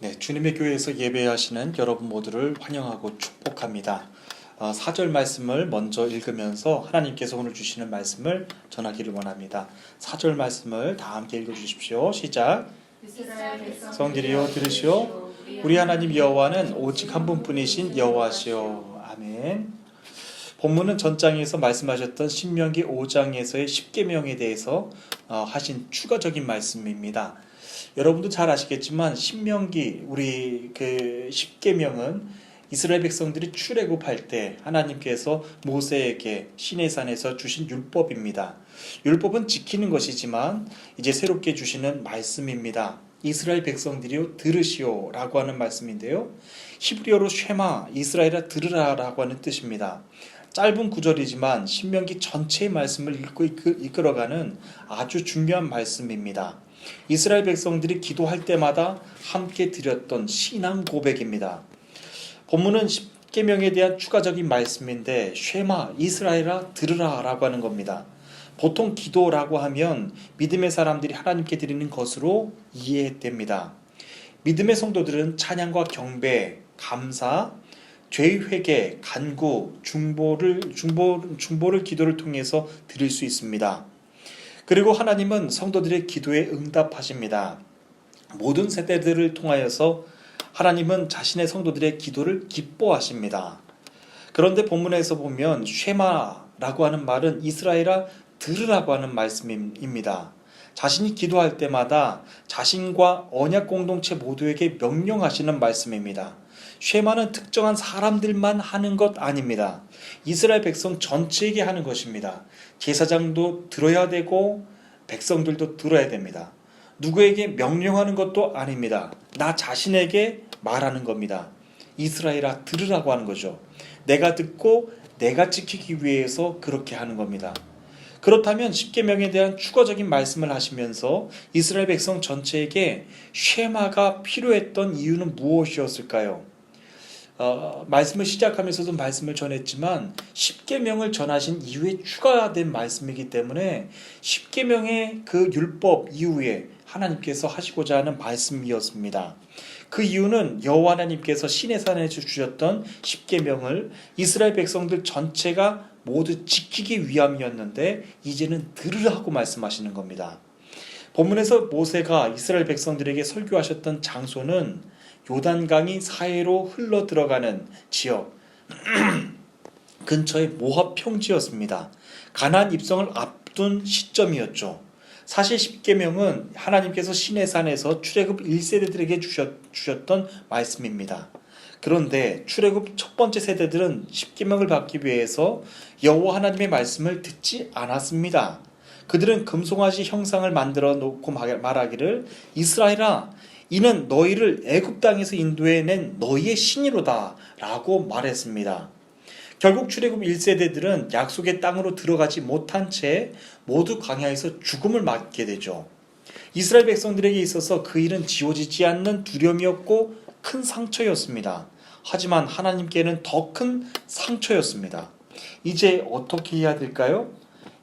네, 주님의 교회에서 예배하시는 여러분 모두를 환영하고 축복합니다. 어, 사절 말씀을 먼저 읽으면서 하나님께서 오늘 주시는 말씀을 전하기를 원합니다. 사절 말씀을 다 함께 읽어 주십시오. 시작. 성들이여 들으시오. 우리 하나님 여호와는 오직 한 분뿐이신 여호와시오. 아멘. 본문은 전장에서 말씀하셨던 신명기 5장에서의 10계명에 대해서 어, 하신 추가적인 말씀입니다. 여러분도 잘 아시겠지만 신명기 우리 그 10계명은 이스라엘 백성들이 출애굽할 때 하나님께서 모세에게 시내산에서 주신 율법입니다. 율법은 지키는 것이지만 이제 새롭게 주시는 말씀입니다. 이스라엘 백성들이요 들으시오라고 하는 말씀인데요. 히브리어로 쉐마 이스라엘아 들으라라고 하는 뜻입니다. 짧은 구절이지만 신명기 전체의 말씀을 읽고 이끌어가는 아주 중요한 말씀입니다. 이스라엘 백성들이 기도할 때마다 함께 드렸던 신앙 고백입니다. 본문은 10계명에 대한 추가적인 말씀인데 쉐마 이스라엘아 들으라라고 하는 겁니다. 보통 기도라고 하면 믿음의 사람들이 하나님께 드리는 것으로 이해됩니다. 믿음의 성도들은 찬양과 경배, 감사, 죄의 회개, 간구, 중보를 중보 중보를 기도를 통해서 드릴 수 있습니다. 그리고 하나님은 성도들의 기도에 응답하십니다. 모든 세대들을 통하여서 하나님은 자신의 성도들의 기도를 기뻐하십니다. 그런데 본문에서 보면 쉐마라고 하는 말은 이스라엘아 들으라고 하는 말씀입니다. 자신이 기도할 때마다 자신과 언약 공동체 모두에게 명령하시는 말씀입니다. 쉐마는 특정한 사람들만 하는 것 아닙니다. 이스라엘 백성 전체에게 하는 것입니다. 제사장도 들어야 되고 백성들도 들어야 됩니다. 누구에게 명령하는 것도 아닙니다. 나 자신에게 말하는 겁니다. 이스라엘아 들으라고 하는 거죠. 내가 듣고 내가 지키기 위해서 그렇게 하는 겁니다. 그렇다면 십계명에 대한 추가적인 말씀을 하시면서 이스라엘 백성 전체에게 쉐마가 필요했던 이유는 무엇이었을까요? 어, 말씀을 시작하면서도 말씀을 전했지만 십계명을 전하신 이후에 추가된 말씀이기 때문에 십계명의 그 율법 이후에 하나님께서 하시고자 하는 말씀이었습니다. 그 이유는 여호와 하나님께서 시내 산에 주셨던 십계명을 이스라엘 백성들 전체가 모두 지키기 위함이었는데 이제는 들으라고 말씀하시는 겁니다. 본문에서 모세가 이스라엘 백성들에게 설교하셨던 장소는 요단강이 사해로 흘러 들어가는 지역 근처의 모압 평지였습니다. 가나안 입성을 앞둔 시점이었죠. 사실 십계명은 하나님께서 시내산에서 출애굽 1세대들에게 주셨, 주셨던 말씀입니다. 그런데 출애굽 첫 번째 세대들은 십계명을 받기 위해서 여호와 하나님의 말씀을 듣지 않았습니다. 그들은 금송아지 형상을 만들어 놓고 말하기를 이스라엘아 이는 너희를 애굽 땅에서 인도해 낸 너희의 신이로다라고 말했습니다. 결국 출애굽 1세대들은 약속의 땅으로 들어가지 못한 채 모두 광야에서 죽음을 맞게 되죠. 이스라엘 백성들에게 있어서 그 일은 지워지지 않는 두려움이었고 큰 상처였습니다. 하지만 하나님께는 더 큰 상처였습니다. 이제 어떻게 해야 될까요?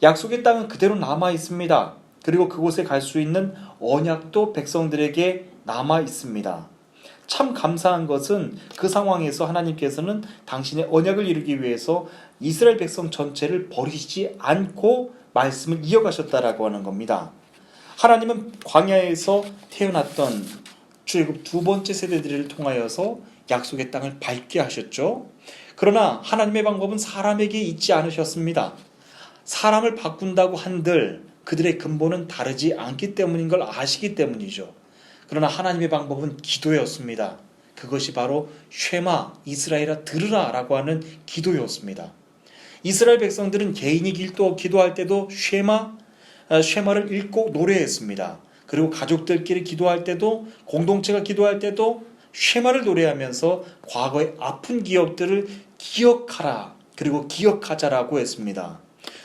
약속의 땅은 그대로 남아 있습니다. 그리고 그곳에 갈 수 있는 언약도 백성들에게 남아 있습니다. 참 감사한 것은 그 상황에서 하나님께서는 당신의 언약을 이루기 위해서 이스라엘 백성 전체를 버리지 않고 말씀을 이어가셨다라고 하는 겁니다. 하나님은 광야에서 태어났던 출애굽 두 번째 세대들을 통하여서 약속의 땅을 밟게 하셨죠. 그러나 하나님의 방법은 사람에게 있지 않으셨습니다. 사람을 바꾼다고 한들 그들의 근본은 다르지 않기 때문인 걸 아시기 때문이죠. 그러나 하나님의 방법은 기도였습니다. 그것이 바로 쉐마 이스라엘아 들으라라고 하는 기도였습니다. 이스라엘 백성들은 개인이 기도, 기도할 때도 쉐마 아, 쉐마를 읽고 노래했습니다. 그리고 가족들끼리 기도할 때도 공동체가 기도할 때도 쉐마를 노래하면서 과거의 아픈 기억들을 기억하라 그리고 기억하자라고 했습니다.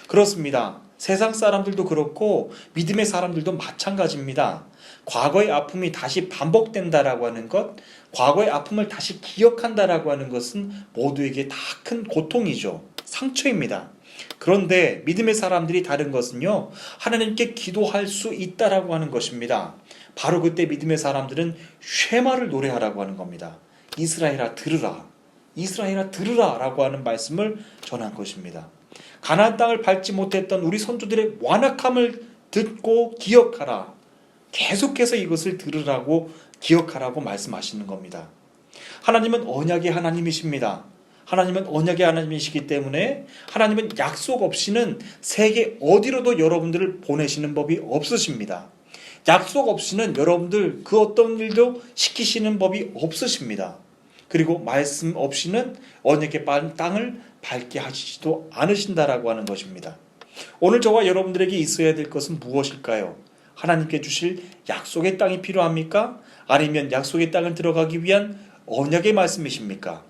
그렇습니다. 세상 사람들도 그렇고 믿음의 사람들도 마찬가지입니다. 과거의 아픔이 다시 반복된다라고 하는 것, 과거의 아픔을 다시 기억한다라고 하는 것은 모두에게 다 큰 고통이죠. 상처입니다. 그런데 믿음의 사람들이 다른 것은요, 하나님께 기도할 수 있다라고 하는 것입니다. 바로 그때 믿음의 사람들은 쉐마를 노래하라고 하는 겁니다. 이스라엘아 들으라. 이스라엘아 들으라라고 하는 말씀을 전한 것입니다. 가나안 땅을 밟지 못했던 우리 선조들의 완악함을 듣고 기억하라. 계속해서 이것을 들으라고 기억하라고 말씀하시는 겁니다. 하나님은 언약의 하나님이십니다. 하나님은 언약의 하나님이시기 때문에 하나님은 약속 없이는 세계 어디로도 여러분들을 보내시는 법이 없으십니다. 약속 없이는 여러분들 그 어떤 일도 시키시는 법이 없으십니다. 그리고 말씀 없이는 언약의 땅을 밟게 하시지도 않으신다라고 하는 것입니다. 오늘 저와 여러분들에게 있어야 될 것은 무엇일까요? 하나님께 주실 약속의 땅이 필요합니까? 아니면 약속의 땅을 들어가기 위한 언약의 말씀이십니까?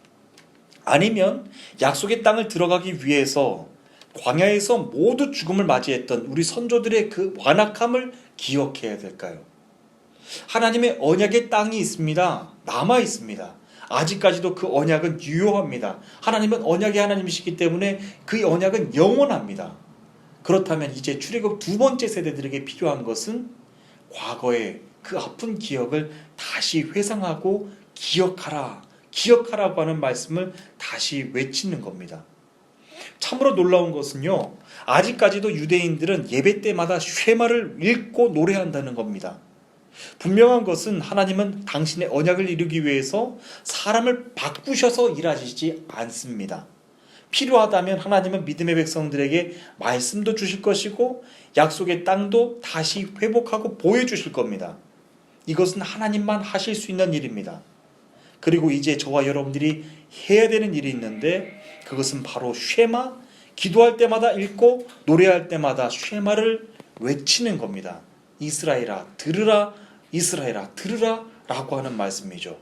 아니면 약속의 땅을 들어가기 위해서 광야에서 모두 죽음을 맞이했던 우리 선조들의 그 완악함을 기억해야 될까요? 하나님의 언약의 땅이 있습니다. 남아 있습니다. 아직까지도 그 언약은 유효합니다. 하나님은 언약의 하나님이시기 때문에 그 언약은 영원합니다. 그렇다면 이제 출애굽 두 번째 세대들에게 필요한 것은 과거의 그 아픈 기억을 다시 회상하고 기억하라. 기억하라고 하는 말씀을 다시 외치는 겁니다. 참으로 놀라운 것은요. 아직까지도 유대인들은 예배 때마다 쉐마를 읽고 노래한다는 겁니다. 분명한 것은 하나님은 당신의 언약을 이루기 위해서 사람을 바꾸셔서 일하시지 않습니다. 필요하다면 하나님은 믿음의 백성들에게 말씀도 주실 것이고 약속의 땅도 다시 회복하고 보여주실 겁니다. 이것은 하나님만 하실 수 있는 일입니다. 그리고 이제 저와 여러분들이 해야 되는 일이 있는데 그것은 바로 쉐마, 기도할 때마다 읽고 노래할 때마다 쉐마를 외치는 겁니다. 이스라엘아 들으라 이스라엘아 들으라 라고 하는 말씀이죠.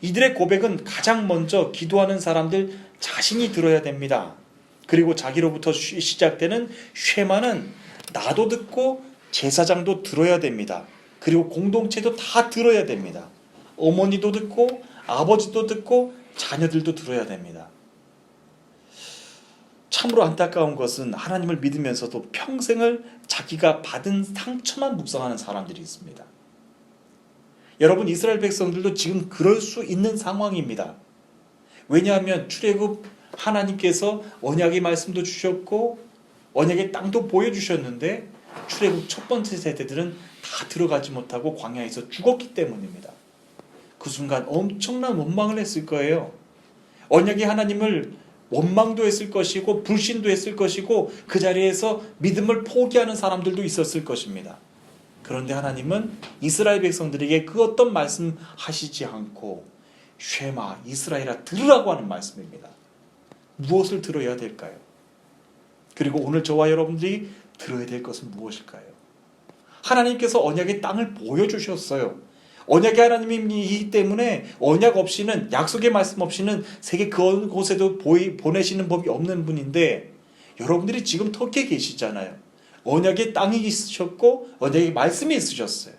이들의 고백은 가장 먼저 기도하는 사람들 자신이 들어야 됩니다. 그리고 자기로부터 시작되는 쉐마는 나도 듣고 제사장도 들어야 됩니다. 그리고 공동체도 다 들어야 됩니다. 어머니도 듣고 아버지도 듣고 자녀들도 들어야 됩니다. 참으로 안타까운 것은 하나님을 믿으면서도 평생을 자기가 받은 상처만 묵상하는 사람들이 있습니다. 여러분 이스라엘 백성들도 지금 그럴 수 있는 상황입니다. 왜냐하면 출애굽 하나님께서 언약의 말씀도 주셨고 언약의 땅도 보여주셨는데 출애굽 첫 번째 세대들은 다 들어가지 못하고 광야에서 죽었기 때문입니다. 그 순간 엄청난 원망을 했을 거예요. 언약의 하나님을 원망도 했을 것이고 불신도 했을 것이고 그 자리에서 믿음을 포기하는 사람들도 있었을 것입니다. 그런데 하나님은 이스라엘 백성들에게 그 어떤 말씀 하시지 않고 쉐마 이스라엘아 들으라고 하는 말씀입니다. 무엇을 들어야 될까요? 그리고 오늘 저와 여러분들이 들어야 될 것은 무엇일까요? 하나님께서 언약의 땅을 보여주셨어요. 언약의 하나님이기 때문에 언약 없이는 약속의 말씀 없이는 세계 그 곳에도 보내시는 법이 없는 분인데 여러분들이 지금 터키에 계시잖아요. 언약의 땅이 있으셨고 언약의 말씀이 있으셨어요.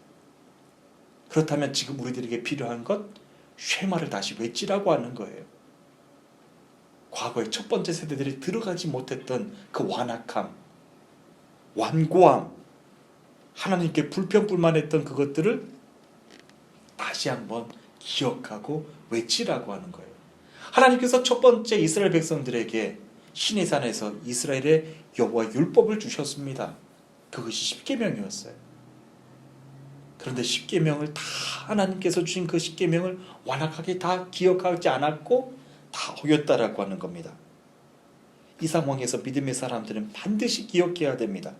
그렇다면 지금 우리들에게 필요한 것 쉐마를 다시 외치라고 하는 거예요. 과거의 첫 번째 세대들이 들어가지 못했던 그 완악함, 완고함, 하나님께 불평불만 했던 그것들을 다시 한번 기억하고 외치라고 하는 거예요. 하나님께서 첫 번째 이스라엘 백성들에게 신의 산에서 이스라엘의 여호와 율법을 주셨습니다. 그것이 십계명이었어요. 그런데 십계명을 다 하나님께서 주신 그 십계명을 완악하게 다 기억하지 않았고 다 어겼다라고 하는 겁니다. 이 상황에서 믿음의 사람들은 반드시 기억해야 됩니다.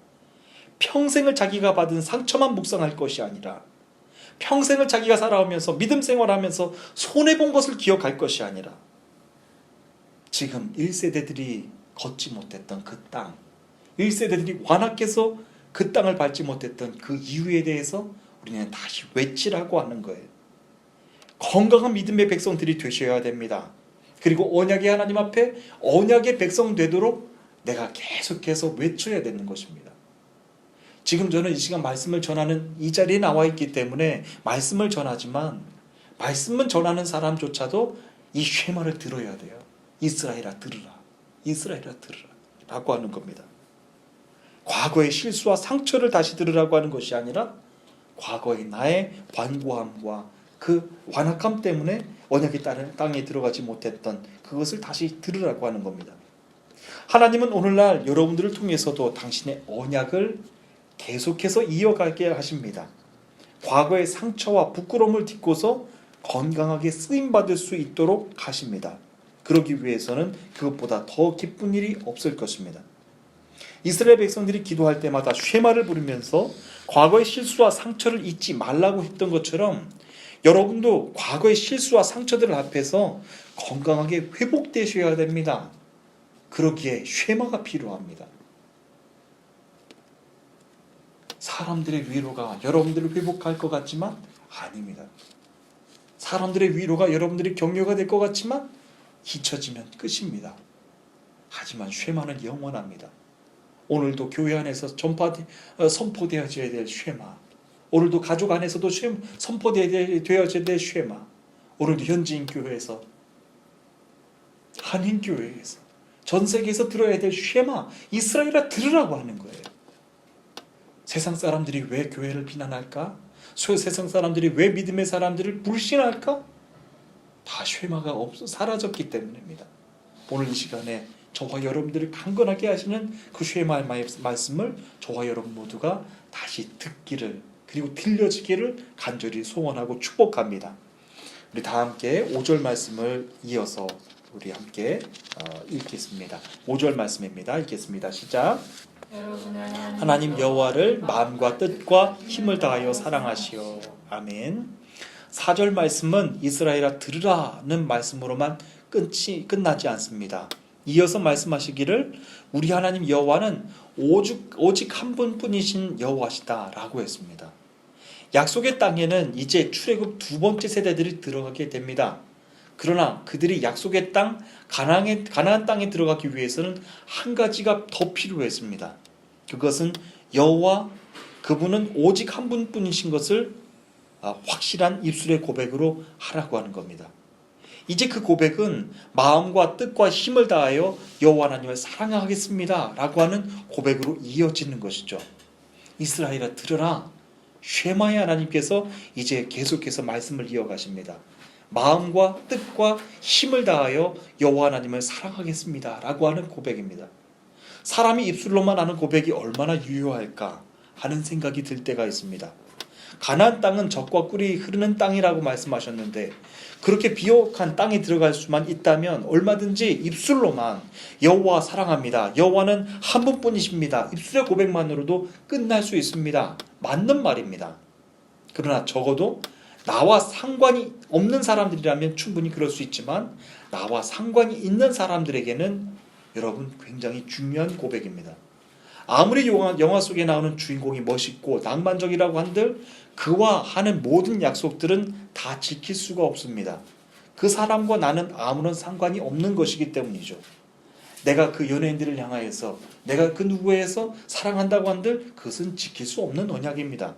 평생을 자기가 받은 상처만 묵상할 것이 아니라 평생을 자기가 살아오면서 믿음 생활하면서 손해본 것을 기억할 것이 아니라 지금 1세대들이 걷지 못했던 그 땅, 1세대들이 완악해서 그 땅을 밟지 못했던 그 이유에 대해서 우리는 다시 외치라고 하는 거예요. 건강한 믿음의 백성들이 되셔야 됩니다. 그리고 언약의 하나님 앞에 언약의 백성 되도록 내가 계속해서 외쳐야 되는 것입니다. 지금 저는 이 시간 말씀을 전하는 이 자리에 나와 있기 때문에 말씀을 전하지만 말씀을 전하는 사람조차도 이 쉐마를 들어야 돼요. 이스라엘아 들으라. 이스라엘아 들으라. 라고 하는 겁니다. 과거의 실수와 상처를 다시 들으라고 하는 것이 아니라 과거의 나의 완고함과 그 완악함 때문에 언약의 땅에- 들어가지 못했던 그것을 다시 들으라고 하는 겁니다. 하나님은 오늘날 여러분들을 통해서도 당신의 언약을 계속해서 이어가게 하십니다. 과거의 상처와 부끄러움을 딛고서 건강하게 쓰임 받을 수 있도록 하십니다. 그러기 위해서는 그것보다 더 기쁜 일이 없을 것입니다. 이스라엘 백성들이 기도할 때마다 쉐마를 부르면서 과거의 실수와 상처를 잊지 말라고 했던 것처럼 여러분도 과거의 실수와 상처들 앞에서 건강하게 회복되셔야 됩니다. 그러기에 쉐마가 필요합니다. 사람들의 위로가 여러분들을 회복할 것 같지만 아닙니다. 사람들의 위로가 여러분들의 격려가 될 것 같지만 잊혀지면 끝입니다. 하지만 쉐마는 영원합니다. 오늘도 교회 안에서 전파 어, 선포되어져야 될 쉐마. 오늘도 가족 안에서도 쉐, 선포되어져야 될 쉐마. 오늘도 현지인 교회에서 한인 교회에서 전 세계에서 들어야 될 쉐마. 이스라엘아 들으라고 하는 거예요. 세상 사람들이 왜 교회를 비난할까? 소- 세상 사람들이 왜 믿음의 사람들을 불신할까? 다 쉐마가 없어 사라졌기 때문입니다. 오늘 이 시간에 저와 여러분들을 강건하게 하시는 그 쉐마의 말- 말씀을 저와 여러분 모두가 다시 듣기를 그리고 들려지기를 간절히 소원하고 축복합니다. 우리 다 함께 5절 말씀을 이어서 우리 함께 어, 읽겠습니다. 5절 말씀입니다. 읽겠습니다. 시작. 하나님 여호와를 마음과 뜻과 힘을 다하여 사랑하시오. 아멘. 4절 말씀은 이스라엘아 들으라는 말씀으로만 끝이 끝나지 않습니다. 이어서 말씀하시기를 우리 하나님 여호와는 오직 오직 한 분뿐이신 여호와시다라고 했습니다. 약속의 땅에는 이제 출애굽 두 번째 세대들이 들어가게 됩니다. 그러나 그들이 약속의 땅 가나안의 가나안 땅에 들어가기 위해서는 한 가지가 더 필요했습니다. 그것은 여호와 그분은 오직 한 분뿐이신 것을 아, 확실한 입술의 고백으로 하라고 하는 겁니다. 이제 그 고백은 마음과 뜻과 힘을 다하여 여호와 하나님을 사랑하겠습니다라고 하는 고백으로 이어지는 것이죠. 이스라엘아 들으라 쉐마의 하나님께서 이제 계속해서 말씀을 이어가십니다. 마음과 뜻과 힘을 다하여 여호와 하나님을 사랑하겠습니다라고 하는 고백입니다. 사람이 입술로만 하는 고백이 얼마나 유효할까 하는 생각이 들 때가 있습니다. 가나안 땅은 젖과 꿀이 흐르는 땅이라고 말씀하셨는데 그렇게 비옥한 땅에 들어갈 수만 있다면 얼마든지 입술로만 여호와 사랑합니다. 여호와는 한 분뿐이십니다. 입술의 고백만으로도 끝날 수 있습니다. 맞는 말입니다. 그러나 적어도 나와 상관이 없는 사람들이라면 충분히 그럴 수 있지만 나와 상관이 있는 사람들에게는 여러분 굉장히 중요한 고백입니다. 아무리 영화, 영화 속에 나오는 주인공이 멋있고 낭만적이라고 한들 그와 하는 모든 약속들은 다 지킬 수가 없습니다. 그 사람과 나는 아무런 상관이 없는 것이기 때문이죠. 내가 그 연예인들을 향하여서 내가 그 누구에서 사랑한다고 한들 그것은 지킬 수 없는 언약입니다.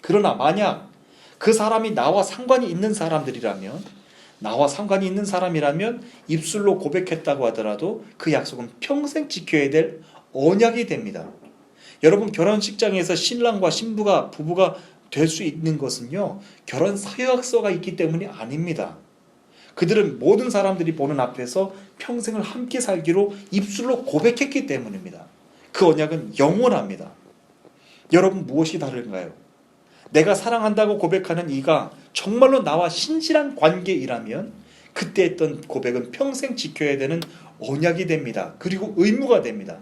그러나 만약 그 사람이 나와 상관이 있는 사람들이라면 나와 상관이 있는 사람이라면 입술로 고백했다고 하더라도 그 약속은 평생 지켜야 될 언약이 됩니다. 여러분 결혼식장에서 신랑과 신부가 부부가 될 수 있는 것은요 결혼 서약서가 있기 때문이 아닙니다. 그들은 모든 사람들이 보는 앞에서 평생을 함께 살기로 입술로 고백했기 때문입니다. 그 언약은 영원합니다. 여러분 무엇이 다른가요? 내가 사랑한다고 고백하는 이가 정말로 나와 신실한 관계이라면 그때 했던 고백은 평생 지켜야 되는 언약이 됩니다. 그리고 의무가 됩니다.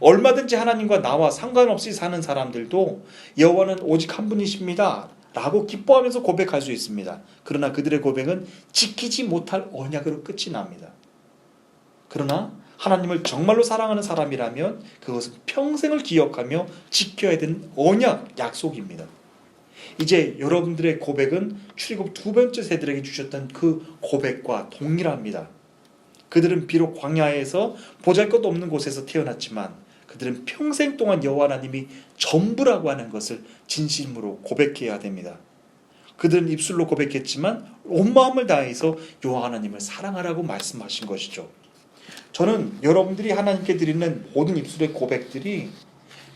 얼마든지 하나님과 나와 상관없이 사는 사람들도 여호와는 오직 한 분이십니다. 라고 기뻐하면서 고백할 수 있습니다. 그러나 그들의 고백은 지키지 못할 언약으로 끝이 납니다. 그러나 하나님을 정말로 사랑하는 사람이라면 그것은 평생을 기억하며 지켜야 되는 언약, 약속입니다. 이제 여러분들의 고백은 출애굽 두 번째 세들에게 주셨던 그 고백과 동일합니다. 그들은 비록 광야에서 보잘것 없는 곳에서 태어났지만 그들은 평생 동안 여호와 하나님이 전부라고 하는 것을 진심으로 고백해야 됩니다. 그들은 입술로 고백했지만 온 마음을 다해서 여호와 하나님을 사랑하라고 말씀하신 것이죠. 저는 여러분들이 하나님께 드리는 모든 입술의 고백들이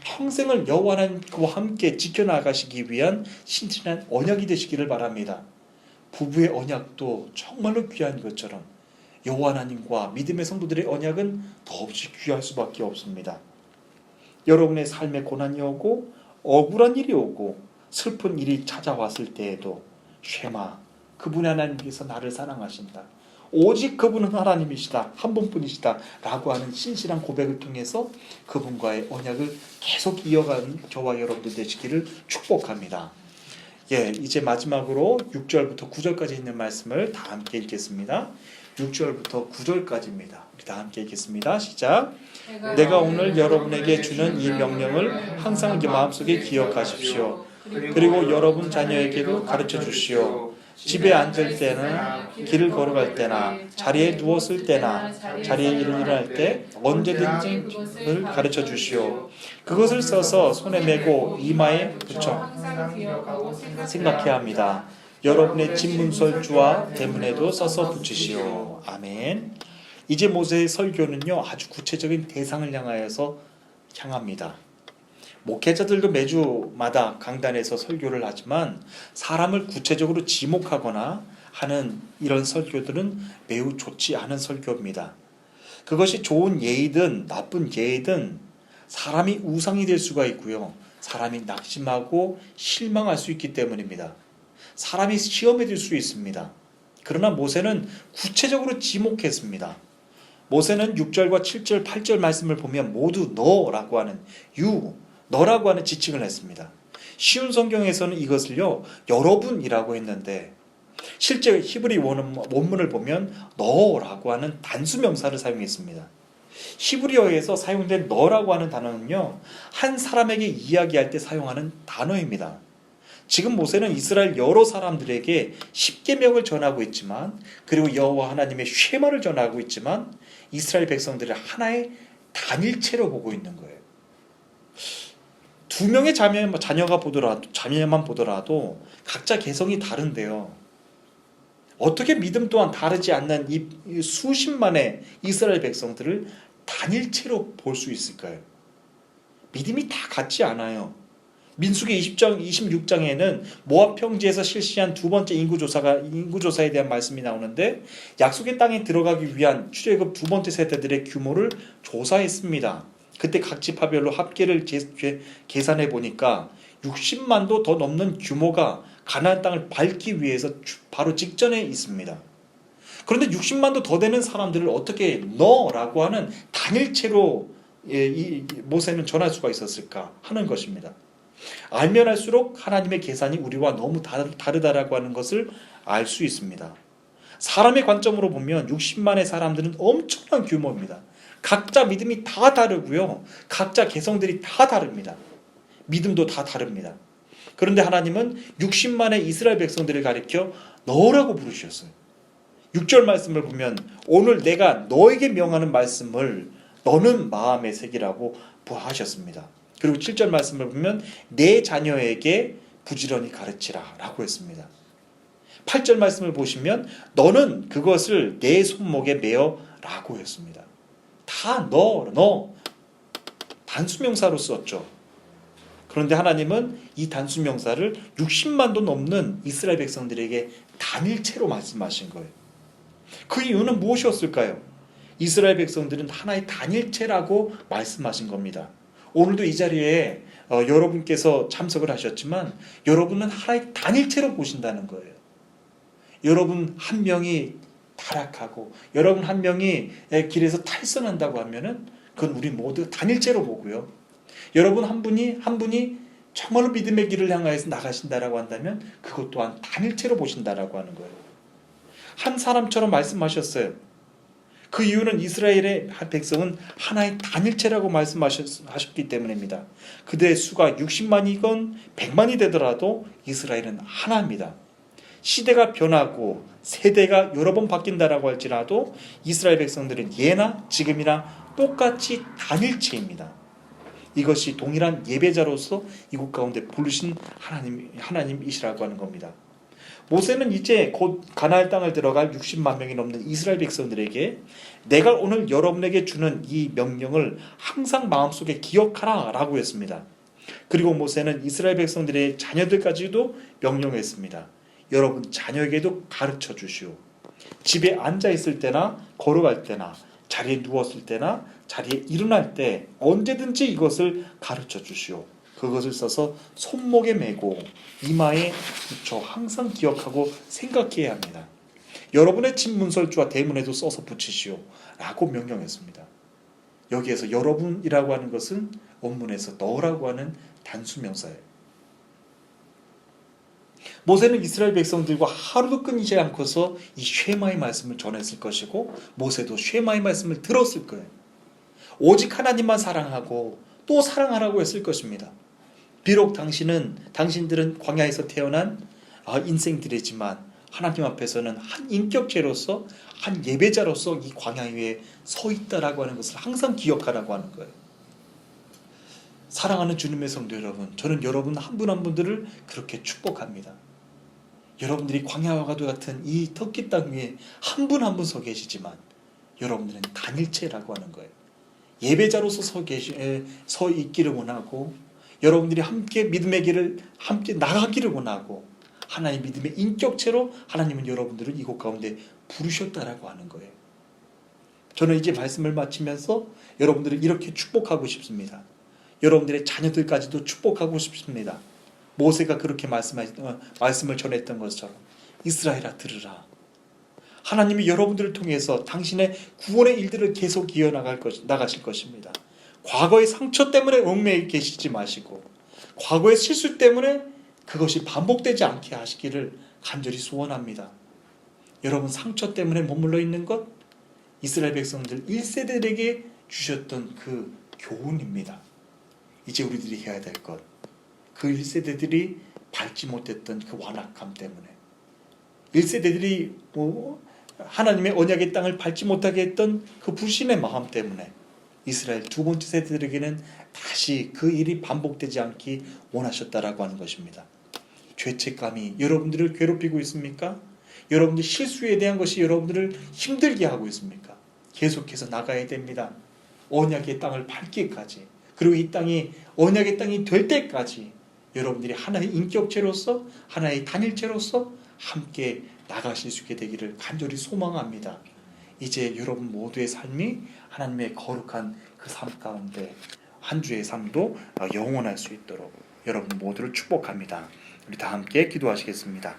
평생을 여호와 하나님과 함께 지켜나가시기 위한 신실한 언약이 되시기를 바랍니다. 부부의 언약도 정말로 귀한 것처럼 여호와 하나님과 믿음의 성도들의 언약은 더없이 귀할 수밖에 없습니다. 여러분의 삶에 고난이 오고 억울한 일이 오고 슬픈 일이 찾아왔을 때에도 쉐마 그분 하나님께서 나를 사랑하신다. 오직 그분은 하나님이시다. 한 분뿐이시다. 라고 하는 신실한 고백을 통해서 그분과의 언약을 계속 이어가는 저와 여러분들 되시기를 축복합니다. 예, 이제 마지막으로 6절부터 9절까지 있는 말씀을 다 함께 읽겠습니다. 6절부터 9절까지입니다. 우리 다 함께 읽겠습니다. 시작. 내가 오늘 여러분에게 주는 이 명령을 항상 마음속에 기억하십시오. 그리고 여러분 자녀에게도 가르쳐 주시오. 집에 앉을 때나 길을 걸어갈 때나 자리에 누웠을 때나 자리에 일어날 때 언제든지 를 가르쳐 주시오. 그것을 써서 손에 메고 이마에 붙여 생각해야 합니다. 여러분의 집문설주와 대문에도 써서 붙이시오. 아멘. 이제 모세의 설교는요 아주 구체적인 대상을 향하여서 향합니다. 목회자들도 매주마다 강단에서 설교를 하지만 사람을 구체적으로 지목하거나 하는 이런 설교들은 매우 좋지 않은 설교입니다. 그것이 좋은 예의든 나쁜 예의든 사람이 우상이 될 수가 있고요. 사람이 낙심하고 실망할 수 있기 때문입니다. 사람이 시험에 들수 있습니다. 그러나 모세는 구체적으로 지목했습니다. 모세는 6절과 7절, 8절 말씀을 보면 모두 너라고 하는 유, 너라고 하는 지칭을 했습니다. 쉬운 성경에서는 이것을요, 여러분이라고 했는데, 실제 히브리 원문을 보면 너라고 하는 단수 명사를 사용했습니다. 히브리어에서 사용된 너라고 하는 단어는요, 한 사람에게 이야기할 때 사용하는 단어입니다. 지금 모세는 이스라엘 여러 사람들에게 십계명을 전하고 있지만 그리고 여호와 하나님의 쉐마를 전하고 있지만 이스라엘 백성들을 하나의 단일체로 보고 있는 거예요. 두 명의 자녀, 자녀가 보더라도 자녀만 보더라도 각자 개성이 다른데요. 어떻게 믿음 또한 다르지 않는 이 수십만의 이스라엘 백성들을 단일체로 볼 수 있을까요? 믿음이 다 같지 않아요. 민수기 20장 26장에는 모압 평지에서 실시한 두 번째 인구 조사가 인구 조사에 대한 말씀이 나오는데 약속의 땅에 들어가기 위한 출애굽 두 번째 세대들의 규모를 조사했습니다. 그때 각 지파별로 합계를 계산해 보니까 60만도 더 넘는 규모가 가나안 땅을 밟기 위해서 바로 직전에 있습니다. 그런데 60만도 더 되는 사람들을 어떻게 너라고 하는 단일체로 이 모세는 전할 수가 있었을까 하는 것입니다. 알면 할수록 하나님의 계산이 우리와 너무 다르다라고 하는 것을 알 수 있습니다. 사람의 관점으로 보면 60만의 사람들은 엄청난 규모입니다. 각자 믿음이 다 다르고요. 각자 개성들이 다 다릅니다. 믿음도 다 다릅니다. 그런데 하나님은 60만의 이스라엘 백성들을 가리켜 너라고 부르셨어요. 6절 말씀을 보면 오늘 내가 너에게 명하는 말씀을 너는 마음에 새기라고 하셨습니다. 그리고 7절 말씀을 보면 내 자녀에게 부지런히 가르치라 라고 했습니다. 8절 말씀을 보시면 너는 그것을 내 손목에 매어 라고 했습니다. 다 너, 너. 단수명사로 썼죠. 그런데 하나님은 이 단수명사를 60만도 넘는 이스라엘 백성들에게 단일체로 말씀하신 거예요. 그 이유는 무엇이었을까요? 이스라엘 백성들은 하나의 단일체라고 말씀하신 겁니다. 오늘도 이 자리에 어, 여러분께서 참석을 하셨지만 여러분은 하나의 단일체로 보신다는 거예요. 여러분 한 명이 타락하고 여러분 한 명이 길에서 탈선한다고 하면은 그건 우리 모두 단일체로 보고요. 여러분 한 분이 한 분이 정말로 믿음의 길을 향하여서 나가신다라고 한다면 그것 또한 단일체로 보신다라고 하는 거예요. 한 사람처럼 말씀하셨어요. 그 이유는 이스라엘의 백성은 하나의 단일체라고 말씀하셨기 때문입니다. 그들의 수가 60만이건 100만이 되더라도 이스라엘은 하나입니다. 시대가 변하고 세대가 여러 번 바뀐다라고 할지라도 이스라엘 백성들은 예나 지금이나 똑같이 단일체입니다. 이것이 동일한 예배자로서 이곳 가운데 부르신 하나님 하나님이시라고 하는 겁니다. 모세는 이제 곧 가나안 땅을 들어갈 60만 명이 넘는 이스라엘 백성들에게 내가 오늘 여러분에게 주는 이 명령을 항상 마음속에 기억하라라고 했습니다. 그리고 모세는 이스라엘 백성들의 자녀들까지도 명령했습니다. 여러분 자녀에게도 가르쳐 주시오. 집에 앉아 있을 때나 걸어갈 때나 자리에 누웠을 때나 자리에 일어날 때 언제든지 이것을 가르쳐 주시오. 그것을 써서 손목에 메고 이마에 붙여 항상 기억하고 생각해야 합니다. 여러분의 집 문설주와 대문에도 써서 붙이시오. 라고 명령했습니다. 여기에서 여러분이라고 하는 것은 원문에서 너라고 하는 단수 명사예요. 모세는 이스라엘 백성들과 하루도 끊이지 않고서 이 쉐마의 말씀을 전했을 것이고 모세도 쉐마의 말씀을 들었을 거예요. 오직 하나님만 사랑하고 또 사랑하라고 했을 것입니다. 비록 당신은 당신들은 광야에서 태어난 아, 인생들이지만 하나님 앞에서는 한 인격체로서 한 예배자로서 이 광야 위에 서 있다라고 하는 것을 항상 기억하라고 하는 거예요. 사랑하는 주님의 성도 여러분, 저는 여러분 한 분한 분들을 그렇게 축복합니다. 여러분들이 광야와 같은 이 터키 땅 위에 한 분 한 분 서 계시지만 여러분들은 단일체라고 하는 거예요. 예배자로서 서 계시 에, 서 있기를 원하고 여러분들이 함께 믿음의 길을 함께 나가기를 원하고 하나의 믿음의 인격체로 하나님은 여러분들을 이곳 가운데 부르셨다라고 하는 거예요. 저는 이제 말씀을 마치면서 여러분들을 이렇게 축복하고 싶습니다. 여러분들의 자녀들까지도 축복하고 싶습니다. 모세가 그렇게 말씀 어, 말씀을 전했던 것처럼 이스라엘아 들으라. 하나님이 여러분들을 통해서 당신의 구원의 일들을 계속 이어나갈 것, 나가실 것입니다. 과거의 상처 때문에 얽매여 계시지 마시고 과거의 실수 때문에 그것이 반복되지 않게 하시기를 간절히 소원합니다. 여러분 상처 때문에 머물러 있는 것 이스라엘 백성들 1세대들에게 주셨던 그 교훈입니다. 이제 우리들이 해야 될 것. 그 1세대들이 밟지 못했던 그 완악함 때문에 1세대들이 뭐 하나님의 언약의 땅을 밟지 못하게 했던 그 불신의 마음 때문에 이스라엘 두 번째 세대들에게는 다시 그 일이 반복되지 않기 원하셨다라고 하는 것입니다. 죄책감이 여러분들을 괴롭히고 있습니까? 여러분들 실수에 대한 것이 여러분들을 힘들게 하고 있습니까? 계속해서 나가야 됩니다. 언약의 땅을 밟기까지 그리고 이 땅이 언약의 땅이 될 때까지 여러분들이 하나의 인격체로서 하나의 단일체로서 함께 나가실 수 있게 되기를 간절히 소망합니다. 이제 여러분 모두의 삶이 하나님의 거룩한 그 삶 가운데 한 주의 삶도 영원할 수 있도록 여러분 모두를 축복합니다. 우리 다 함께 기도하시겠습니다.